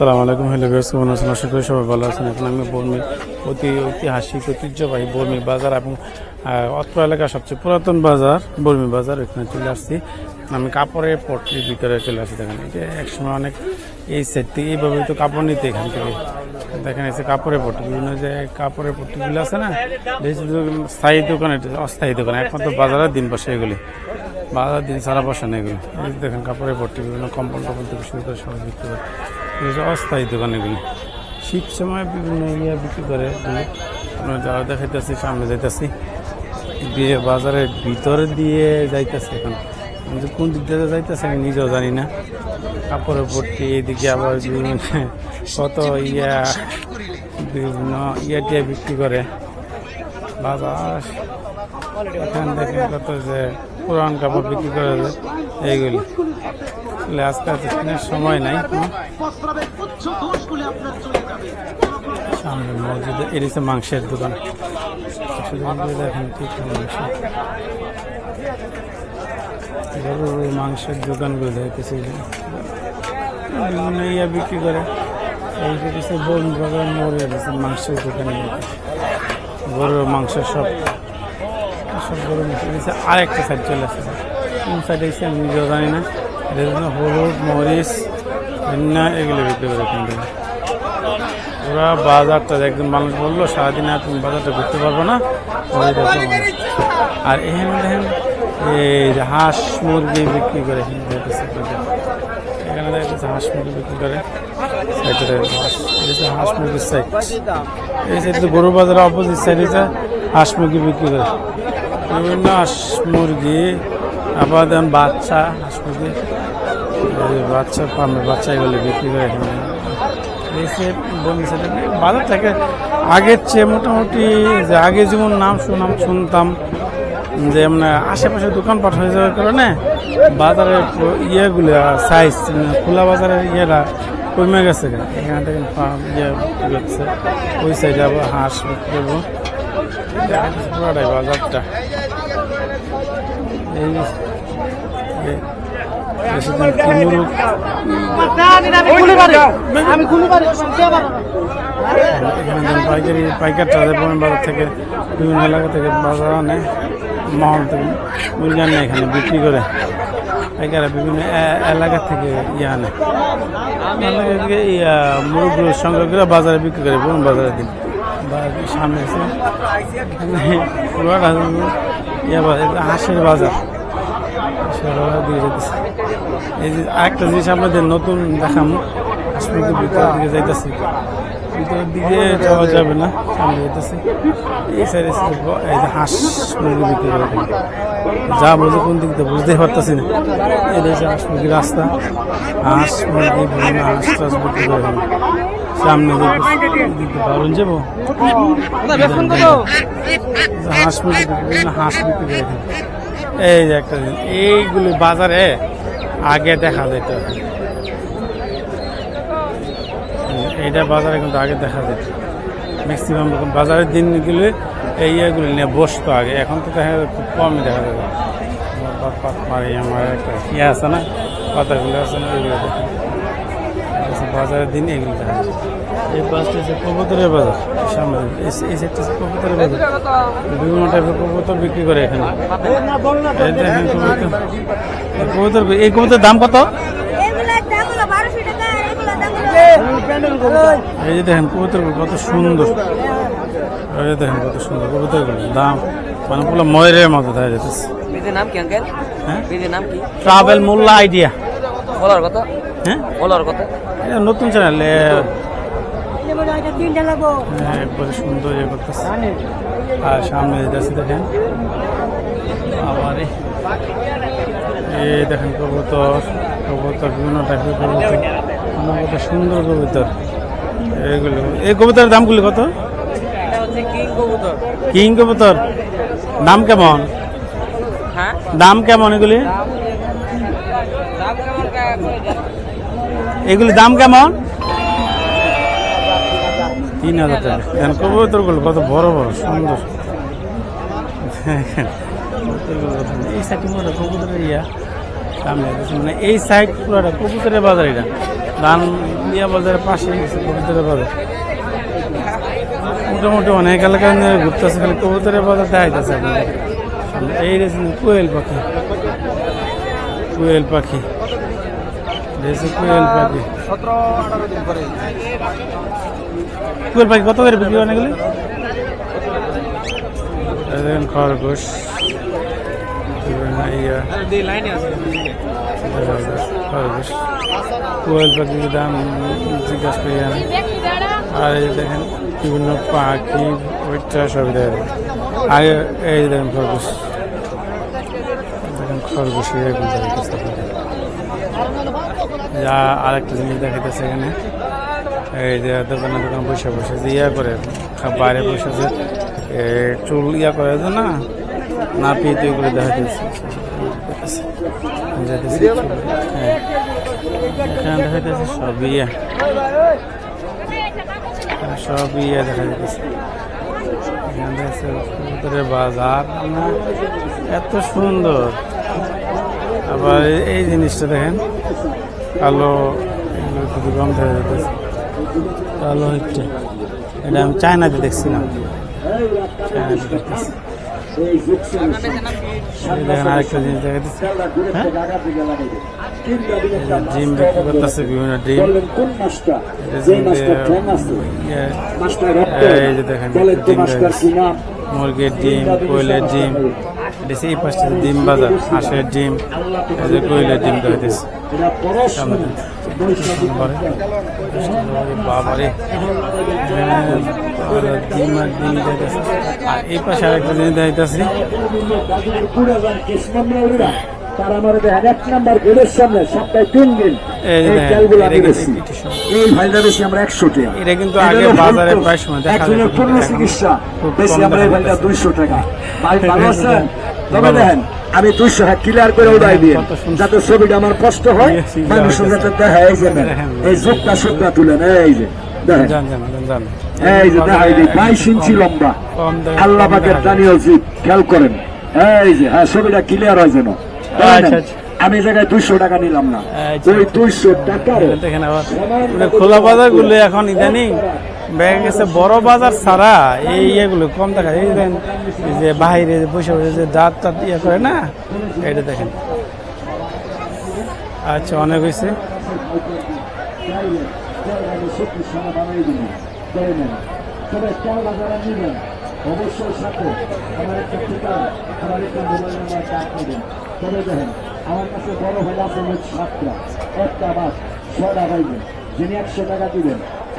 আসসালামু আলাইকুম। Hello viewers, কেমন আছেন? আশা করি সবাই ভালো আছেন। এখন আমি বর্মির অতি ঐতিহাসিক, ঐতিহ্যবাহী বর্মি বাজার এবং অত্র এলাকার সবচেয়ে পুরাতন বাজার, বর্মি বাজার। এখানে চলে আসছি। আমি কাপড়ের পট্টির ভিতরে চলে আসছি। দেখেন এটা একসময় অনেক এই সেট থেকে এইভাবে তো কাপড় নিতে এখান থেকে। দেখেন এসে কাপড়ের পট্টি। বিভিন্ন যে কাপড়ের পট্টিগুলো আছে না স্থায়ী দোকান, এটা অস্থায়ী দোকান। একমাত্র বাজারের দিন বসে এগুলি। বাজার দিন সারা বসে না এগুলো। দেখেন, কাপড়ের পট্টি, বিভিন্ন কম্পন টম্পন থেকে শুরু করে সবাই বিক্রি করে। অস্থায়ী দোকান এগুলি। শীত সময় বিভিন্ন ইয়ে বিক্রি করে আমরা যারা দেখাইতেছি, সামনে যাইতেছি। দিয়ে বাজারের ভিতরে দিয়ে যাইতেছে এখন। যে কোন দিক দিয়ে যাইতেছে আমি নিজেও জানি না। কাপড়ের পট্টি এদিকে আবার বিভিন্ন কত ইয়া, বিভিন্ন ইয়া টিয়া বিক্রি করে। বাজার, এখান থেকে কত যে পুরান কাপড় বিক্রি করে এইগুলি। আসলে আজকে সময় নাই। সামনে মসজিদে এর মাংসের দোকান। দেখেন ঠিক মাংস। গরুর মাংসের দোকানগুলো দেখতেছি। বিভিন্ন ইয়া বিক্রি করে। এই কিছু বন বাগান মরে গেছে মাংসের দোকানে। গরুর মাংস সব। সব গরু মাংস। আরেকটা সাইড চলে আসছে। কোন সাইডে আমি জানি না। জন্য হলুদ মরিচ না এগুলো বিক্রি করে থেকে পুরা বাজারটা একজন মানুষ বলল সারাদিন আর তুমি বাজারটা ঘুরতে পারব না আর এখানে দেখেন এই হাঁস মুরগি বিক্রি করে এখানে দেখতেছে হাঁস মুরগি বিক্রি করে হাঁস মুরগির সাইড এই সাইড গরু বাজারের অপোজিট সাইড হাঁস মুরগি বিক্রি করে বিভিন্ন হাঁস মুরগি আবার দেন বাচ্চা হাঁস মুরগি এই যে বাচ্চা ফার্মের বাচ্চা এগুলো বিক্রি করে এখানে। এসে বমি সেটা বাজার থেকে আগের চেয়ে মোটামুটি যে আগে যেমন নাম শুনাম শুনতাম, যে মানে আশেপাশে দোকানপাট হয়ে যাওয়ার কারণে বাজারের ইয়েগুলো সাইজ খোলা বাজারের ইয়েরা কমে গেছে। এখানে থেকে ফার্ম ইয়ে হচ্ছে ওই সাইডে আবার হাঁস করব। পুরাটাই বাজারটা। এই পাইকারি পাইকার বন বাজার থেকে বিভিন্ন এলাকা থেকে বাজার আনে, মহল থেকে মুরগি এখানে বিক্রি করে পাইকারা বিভিন্ন এলাকা থেকে ইয়ে আনে মুরগিগুলো সংগ্রহ করে বাজারে বিক্রি করে বন বাজারের দিন সামনে এটা হাঁসের বাজার। হাঁসের দিয়ে যেতেছে এই যে আরেকটা জিনিস আপনাদের নতুন দেখাম হাসপাতালের ভিতরের দিকে যাইতেছি ভিতরের দিকে যাওয়া যাবে না সামনে এই সাইডে এই যে হাঁস মুরগি বিক্রি করে এখানে। যা বুঝে কোন দিক দিয়ে বুঝতেই পারতেছি না এই যে হাঁস মুরগির রাস্তা হাঁস মুরগি বিভিন্ন হাঁস টাস বিক্রি করে। সামনে দিকে বারণ যাব হাঁস মুরগি হাঁস বিক্রি করে। এই যে একটা এইগুলি বাজারে আগে দেখা যেত। এইটা বাজারে কিন্তু আগে দেখা যেত। ম্যাক্সিমাম বাজারের দিনগুলি এই ইয়েগুলি নিয়ে বসতো আগে, এখন তো দেখা যায় খুব কমই দেখা যাবে আমার একটা ইয়ে আছে না পাতাগুলো আছে না, ওইগুলো দেখা বাজারের দিন এগুলো দেখা যায়। এই বাসটা হচ্ছে কবুতরের বাজার। সামনে এই- এই সাইডটা হচ্ছে কবুতরের বাজার। বিভিন্ন টাইপের কবুতর বিক্রি করে এখানে। কবুতর। এই কবুতর কবুতরের দাম কত? এগুলার দাম হলো বারোশো টাকা আর এগুলোর দাম হলো এই যে দেখেন কবুতরগুলো কত সুন্দর। এই যে দেখেন কত সুন্দর কবুতরগুলো দাম। মানে পুরো ময়ূরের মতো দেখা যেতেছে বিদের নাম কি আঙ্কেল? হ্যাঁ? বিদের নাম কি? ট্রাভেল মোল্লা আইডিয়া। ফলোয়ার কত হ্যাঁ? ফলোয়ার কত এটা নতুন চ্যানেল একবারে সুন্দর ইয়ে করতেছে। আর সামনে যেতেছে দেখেন। আবার। এই- দেখেন কবুতর কবুতর বিভিন্ন টাইপের কবুতর। কত সুন্দর কবুতর। এইগুলো এই কবুতরের দামগুলি কত? কিং কবুতর। দাম কেমন? হ্যাঁ? দাম কেমন এগুলি দাম কেমন কা- করে দেন? এগুলি দাম কেমন? তিন হাজার টাকা। দেখেন, কবুতরগুলো কত বড় বড়, সুন্দর। এই সাইড পুরোটা কবুতরের ইয়া সামনে মানে এই সাইড পুরোটা কবুতরের বাজার এটা। ধান ইয়া বাজারের পাশে কবুতরের বাজার। মোটামুটি অনেক নিয়ে ঘুরতেছে, খালি কবুতরের বাজার দেখাইতেছে আপনাদের। এই রয়েছে কোয়েল পাখি। কোয়েল পাখি। পাখি। কত করে দেখেন খরগোশ। খরগোশ। কোয়েল পাখির দাম জিজ্ঞাসা করি আমি। আর এই দেখেন বিভিন্ন পাখি ওইটা সব দেয়। আর এই দেখেন খরগোশ। দেখেন খরগোশ যা আরেকটা জিনিস দেখাইতেছে এখানে। এই যে দোকানে দোকানে বসে বসে যে ইয়া করে বাইরে বসে যে চুল ইয়া করে যে না না চুল, হ্যাঁ। এখানে দেখাইতেছে সব ইয়া। ইয়ে দেখা এখানে বাজার এত সুন্দর। আবার এই জিনিসটা দেখেন। কালো এগুলো কম দেখা যাচ্ছে কালো হচ্ছে। এটা আমি চায়নাতে দেখছিলাম। চায়নাতে দেখতেছি। দেখেন আরেকটা জিনিস হ্যাঁ? ডিম বিক্রি করতেছে বিভিন্ন ডিম। এই যে দেখেন মুরগির ডিম, কোয়েলের ডিম এটা সেই পাশে ডিম বাজার, হাঁসের ডিম, এই যে ডিম এখানে ডিম আর আর এই পাশে আরেকটা জিনিস দেখাইতেছি। তার আমার দেখেন এক নাম্বার গেটের সামনে সপ্তাহে তিন দিন এই চালগুলো আমি বেশি কিন্তু একটু সময়। এই ভাইটা বেশি আমরা একশো টাকা এটা কিন্তু আগে বাজারে প্রায় সময় দেখা একজনের পূর্ণ চিকিৎসা। বেশি আমরা এই দেখা দুইশো টাকা। ভাই ভালো আছেন? তবে দেখেন আমি দুইশো টাকা ক্লিয়ার করে উড়াই দিয়ে যাতে ছবিটা আমার কষ্ট হয় মানুষের. যাতে দেখা এই যে এই যোগটা সোগটা তুলেন এই যে এই যে দেখাই দিই বাইশ ইঞ্চি লম্বা। আল্লাহ পাকের দেখা খেয়াল করেন। এই যে হ্যাঁ ছবিটা ক্লিয়ার হয় যেন। আমি জায়গায় দুইশো টাকা নিলাম না। আচ্ছা। ওই দুইশো টাকার দেখেন আবার খোলা বাজারগুলো এখন ইদানিং ব্যাগ গেছে। বড় বাজার ছাড়া এই ইয়েগুলো কম দেখা এই দেখেন যে বাইরে বসে বসে যে দাঁত টাত ইয়ে করে না এটা দেখেন। আচ্ছা অনেক হয়েছে। অবশ্যই সাথে। আমার একটা আমার একটা মোবাইল নাম্বার ডাক দেন আমার কাছে বড় হয়ে আছে সাতটা। একটা বাস, ছয়টা পাইবেন যিনি একশো টাকা দিবেন